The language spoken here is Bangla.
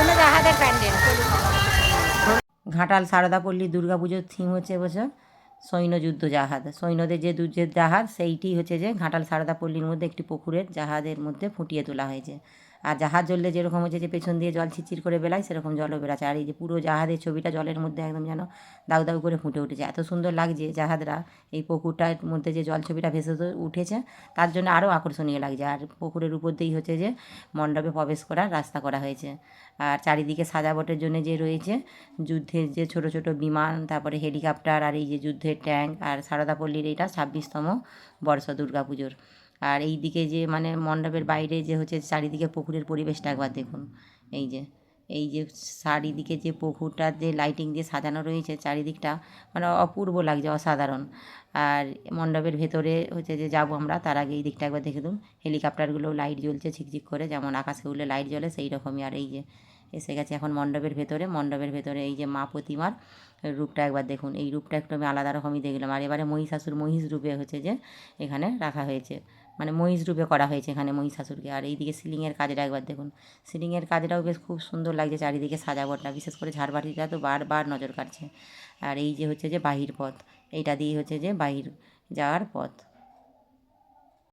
অনুরাহাদের সারদা ঘাটাল শারদাপল্লী দুর্গাপুজোর থিম হচ্ছে এবছর সৈন্যযুদ্ধ জাহাজ। সৈন্যদের যে যুদ্ধের জাহাজ, সেইটি হচ্ছে যে ঘাটাল শারদাপল্লীর মধ্যে একটি পুকুরের জাহাজের মধ্যে ফুটিয়ে তোলা হয়েছে। আর জাহাজ জ্বললে যেরকম হচ্ছে যে পেছন দিয়ে জল ছিটচির করে বেলায়, সেরকম জলও বেরাচ্ছে আর এই যে পুরো জাহাজের ছবিটা জলের মধ্যে একদম যেন দাউ দাউ করে ফুটে উঠেছে। এত সুন্দর লাগছে জাহাজরা, এই পুকুরটার মধ্যে যে জল ছবিটা ভেসে উঠেছে, তার জন্য আরও আকর্ষণীয় লাগছে। আর পুকুরের উপর দিয়েই হচ্ছে যে মণ্ডপে প্রবেশ করার রাস্তা করা হয়েছে। আর চারিদিকে সাজাবটের জন্য যে রয়েছে, যুদ্ধের যে ছোট ছোট বিমান, তারপরে হেলিকপ্টার, আর এই যে যুদ্ধের ট্যাঙ্ক, আর সারদাপল্লীর এইটা ছাব্বিশতম বর্ষ দুর্গা পুজোর আর এই দিকে যে মানে মণ্ডপের বাইরে যে হচ্ছে চারিদিকে পুকুরের পরিবেশটা একবার দেখুন। এই যে এই যে চারিদিকে যে পুকুরটা যে লাইটিং দিয়ে সাজানো রয়েছে চারিদিকটা মানে অপূর্ব লাগছে, অসাধারণ। আর মণ্ডপের ভেতরে হচ্ছে যে যাব আমরা, তার আগে এই দিকটা একবার দেখে দিন হেলিকপ্টারগুলো লাইট জ্বলছে, ঝিকঝিক করে, যেমন আকাশে উঠলে লাইট জ্বলে সেই রকমই আর এই যে এসে গেছে এখন মণ্ডপের ভেতরে মণ্ডপের ভেতরে এই যে মা প্রতিমার রূপটা একবার দেখুন। এই রূপটা একটু আমি আলাদা রকমই দেখলাম। আর এবারে মহিষাসুর, মহিষ রূপে হচ্ছে যে এখানে রাখা হয়েছে। মানে মহিষ রূপে করা হয়েছে এখানে মহিষাসুরকে। আর এইদিকে সিলিংয়ের কাজটা একবার দেখুন। সিলিংয়ের কাজটাও বেশ খুব সুন্দর লাগছে চারিদিকে সাজাবটটা। বিশেষ করে ঝাড়বাতিটা তো বারবার নজর কাটছে আর এই যে হচ্ছে যে বাহির পথ এইটা দিয়ে হচ্ছে যে বাহির যাওয়ার পথ।